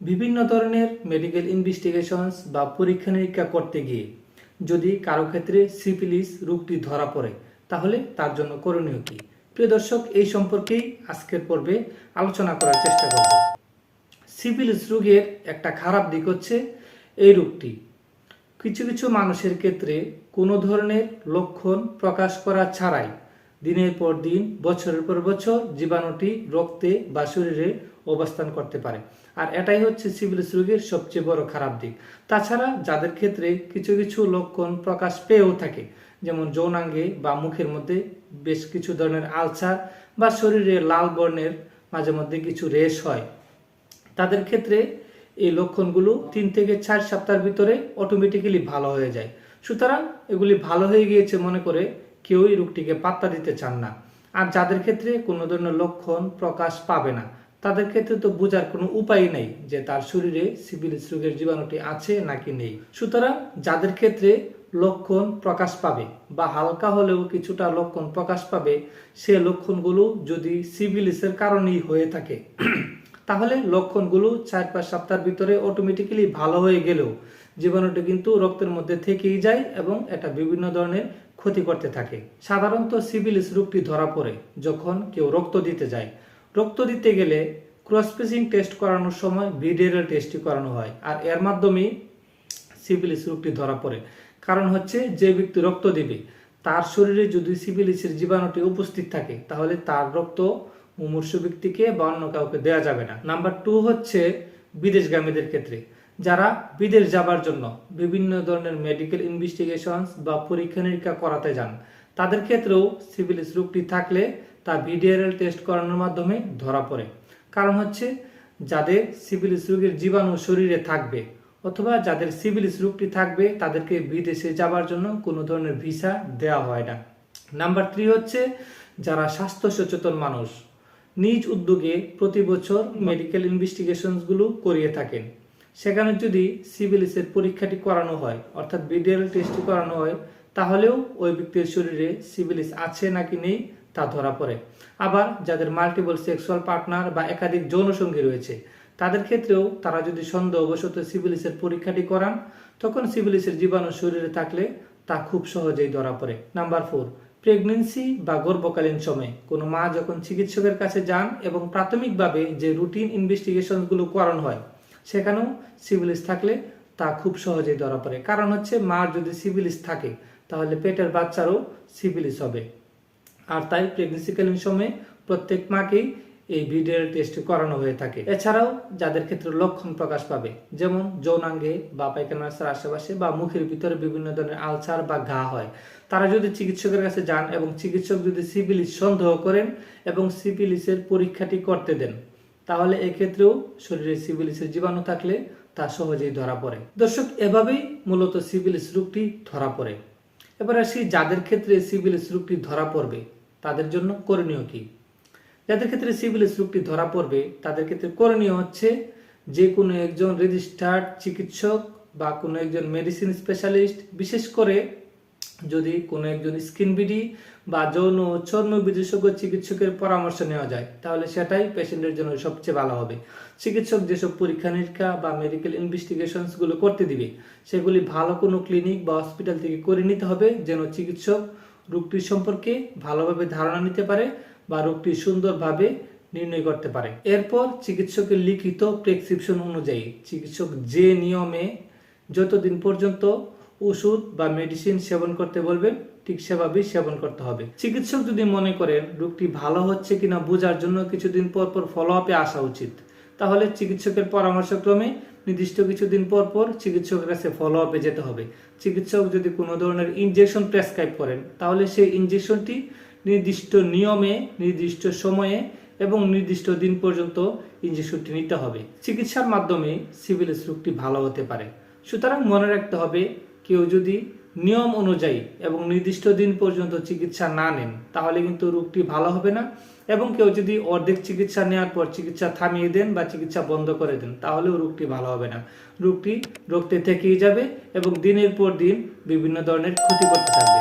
বিভিন্ন ধরনের medical investigations বা পরীক্ষা নিরীক্ষা করতে গিয়ে যদি কারও ক্ষেত্রে সিপিলিস রোগটি ধরা পড়ে, তাহলে তার জন্য করণীয় কি? প্রিয় দর্শক, এই সম্পর্কেই আজকের পর্বে আলোচনা করার চেষ্টা করব। সিপিলিস রোগের একটা খারাপ দিক হচ্ছে এই রোগটি। কিছু কিছু মানুষের ক্ষেত্রে কোনো ধরনের লক্ষণ প্রকাশ করা ছাড়াই দিনের পর দিন, বছরের পর বছর জীবাণুটি রক্তে বা শরীরে অবস্থান করতে পারে। আর এটাই হচ্ছে সিভিলিস রোগের সবচেয়ে বড় খারাপ দিক। তাছাড়া যাদের ক্ষেত্রে কিছু কিছু লক্ষণ প্রকাশ পেয়েও থাকে, যেমন যৌনাঙ্গে বা মুখের মধ্যে বেশ কিছু ধরনের আলসার বা শরীরে লাল বর্ণের মাঝে মধ্যে কিছু রেশ হয়, তাদের ক্ষেত্রে এই লক্ষণগুলো তিন থেকে চার সপ্তাহের ভিতরে অটোমেটিক্যালি ভালো হয়ে যায়। সুতরাং এগুলি ভালো হয়ে গিয়েছে মনে করে কেউই রোগটিকে পাত্তা দিতে চান না। আর যাদের ক্ষেত্রে কোনো ধরনের লক্ষণ প্রকাশ পাবে না তাদের ক্ষেত্রে তো বোঝার কোনো উপায় নেই যে তার শরীরে সিভিলিস রোগের জীবাণুটি আছে নাকি নেই। সুতরাং যাদের ক্ষেত্রে লক্ষণ প্রকাশ পাবে বা হালকা হলেও কিছুটা লক্ষণ প্রকাশ পাবে, সে লক্ষণগুলো যদি সিভিলিসের কারণেই হয়ে থাকে, তাহলে লক্ষণগুলো চার পাঁচ সপ্তাহের ভিতরে অটোমেটিক্যালি ভালো হয়ে গেলেও জীবাণুটি কিন্তু রক্তের মধ্যে থেকেই যায় এবং এটা বিভিন্ন ধরনের ক্ষতি করতে থাকে। সাধারণত সিভিলিস রোগটি ধরা পড়ে যখন কেউ রক্ত দিতে যায়। রক্ত দিতে গেলে ক্রসপেসিং টেস্ট করানোর সময় ভিডিএল টেস্টটি করানো হয়। আর এর মাধ্যমেই সিভিলিস রোগটি ধরা পড়ে। কারণ হচ্ছে যে ব্যক্তি রক্ত দেবে, তার শরীরে যদি সিভিলিসের জীবাণুটি উপস্থিত থাকে, তাহলে তার রক্ত মুমূর্ষ ব্যক্তিকে বা অন্য কাউকে দেওয়া যাবে না। নাম্বার টু হচ্ছে বিদেশগামীদের ক্ষেত্রে। যারা বিদেশ যাবার জন্য বিভিন্ন ধরনের মেডিকেল ইনভেস্টিগেশনস বা পরীক্ষা নিরীক্ষা করাতে যান, তাদের ক্ষেত্রেও সিভিলিস রোগটি থাকলে তা ভিডিআরএল টেস্ট করানোর মাধ্যমে ধরা পড়ে। কারণ হচ্ছে, যাদের সিভিলিস রোগের জীবাণু শরীরে থাকবে অথবা যাদের সিভিলিস রোগটি থাকবে, তাদেরকে বিদেশে যাবার জন্য কোনো ধরনের ভিসা দেওয়া হয় না। নাম্বার থ্রি হচ্ছে, যারা স্বাস্থ্য সচেতন মানুষ, নিজ উদ্যোগে প্রতি বছর মেডিকেল ইনভেস্টিগেশনসগুলো করিয়ে থাকেন। সেখানে যদি সিভিলিসের পরীক্ষাটি করানো হয়, অর্থাৎ বিডিএল টেস্টটি করানো হয়, তাহলেও ওই ব্যক্তির শরীরে সিভিলিস আছে নাকি নেই তা ধরা পড়ে। আবার যাদের মাল্টিপল সেক্সুয়াল পার্টনার বা একাধিক যৌনসঙ্গী রয়েছে, তাদের ক্ষেত্রেও তারা যদি সন্দেহবশত সিভিলিসের পরীক্ষাটি করান, তখন সিভিলিসের জীবাণু শরীরে থাকলে তা খুব সহজেই ধরা পড়ে। নাম্বার ফোর প্রেগনেন্সি বা গর্ভকালীন সময়ে কোনো মা যখন চিকিৎসকের কাছে যান এবং প্রাথমিকভাবে যে রুটিন ইনভেস্টিগেশনগুলো করানো হয়, সেখানেও সিভিলিস থাকলে তা খুব সহজেই ধরা পড়ে। কারণ হচ্ছে, মার যদি সিভিলিস থাকে, তাহলে পেটের বাচ্চারও সিভিলিস হবে। আর তাই প্রেগনেন্সিকালীন সময়ে প্রত্যেক মাকেই এই ভিডিওর টেস্ট করানো হয়ে থাকে। এছাড়াও যাদের ক্ষেত্রে লক্ষণ প্রকাশ পাবে, যেমন যৌনাঙ্গে বা পায়খানা আশেপাশে বা মুখের ভিতরে বিভিন্ন ধরনের আলসার বা ঘা হয়। তারা যদি চিকিৎসকের কাছে যান এবং চিকিৎসক যদি সিভিলিস সন্দেহ করেন এবং সিভিলিসের পরীক্ষাটি করতে দেন, তাহলে এক্ষেত্রেও শরীরে সিভিলিসের জীবাণু থাকলে তা সহজেই ধরা পড়ে। দর্শক, এভাবেই মূলত সিভিলিস রোগটি ধরা পড়ে। এবার আসি যাদের ক্ষেত্রে সিভিলিস রোগটি ধরা পড়বে তাদের জন্য করণীয় কি? যাদের ক্ষেত্রে সিভিল রোগটি ধরা পড়বে, তাদের ক্ষেত্রে করণীয় হচ্ছে যে কোনো একজন রেজিস্টার্ড চিকিৎসক বা কোনো একজন মেডিসিন স্পেশালিস্ট, বিশেষ করে যদি কোনো একজন স্কিন বিডি বা যৌন চর্ম বিশেষজ্ঞ চিকিৎসকের পরামর্শ নেওয়া যায়, তাহলে সেটাই পেশেন্টের জন্য সবচেয়ে ভালো হবে। চিকিৎসক যেসব পরীক্ষা নিরীক্ষা বা মেডিকেল ইনভেস্টিগেশনসগুলো করতে দিবে, সেগুলি ভালো কোনো ক্লিনিক বা হসপিটাল থেকে করে নিতে হবে যেন চিকিৎসক রোগটির সম্পর্কে ভালোভাবে ধারণা নিতে পারে বা রোগটি সুন্দরভাবে নির্ণয় করতে পারে। এরপর চিকিৎসকের লিখিত প্রেসক্রিপশন অনুযায়ী চিকিৎসক যে নিয়মে যতদিন পর্যন্ত ওষুধ বা মেডিসিন সেবন করতে বলবেন, ঠিক সেভাবেই সেবন করতে হবে। চিকিৎসক যদি মনে করেন রোগটি ভালো হচ্ছে কিনা বোঝার জন্য কিছুদিন পর পর ফলো আপে আসা উচিত, তাহলে চিকিৎসকের পরামর্শক্রমে নির্দিষ্ট কিছুদিন পর পর চিকিৎসকের কাছে ফলো আপে যেতে হবে। চিকিৎসক যদি কোনো ধরনের ইনজেকশন প্রেসক্রাইব করেন, তাহলে সেই ইনজেকশনটি নির্দিষ্ট নিয়মে, নির্দিষ্ট সময়ে এবং নির্দিষ্ট দিন পর্যন্ত ইনজেকশনটি নিতে হবে। চিকিৎসার মাধ্যমে সিভিলিস রোগটি ভালো হতে পারে। সুতরাং মনে রাখতে হবে, কেউ যদি নিয়ম অনুযায়ী এবং নির্দিষ্ট দিন পর্যন্ত চিকিৎসা না নেন, তাহলে কিন্তু রোগটি ভালো হবে না। এবং কেউ যদি অর্ধেক চিকিৎসা নেওয়ার পর চিকিৎসা থামিয়ে দেন বা চিকিৎসা বন্ধ করে দেন, তাহলেও রোগটি ভালো হবে না। রোগটি রোগটি থেকেই যাবে এবং দিনের পর দিন বিভিন্ন ধরনের ক্ষতি করতে থাকবে।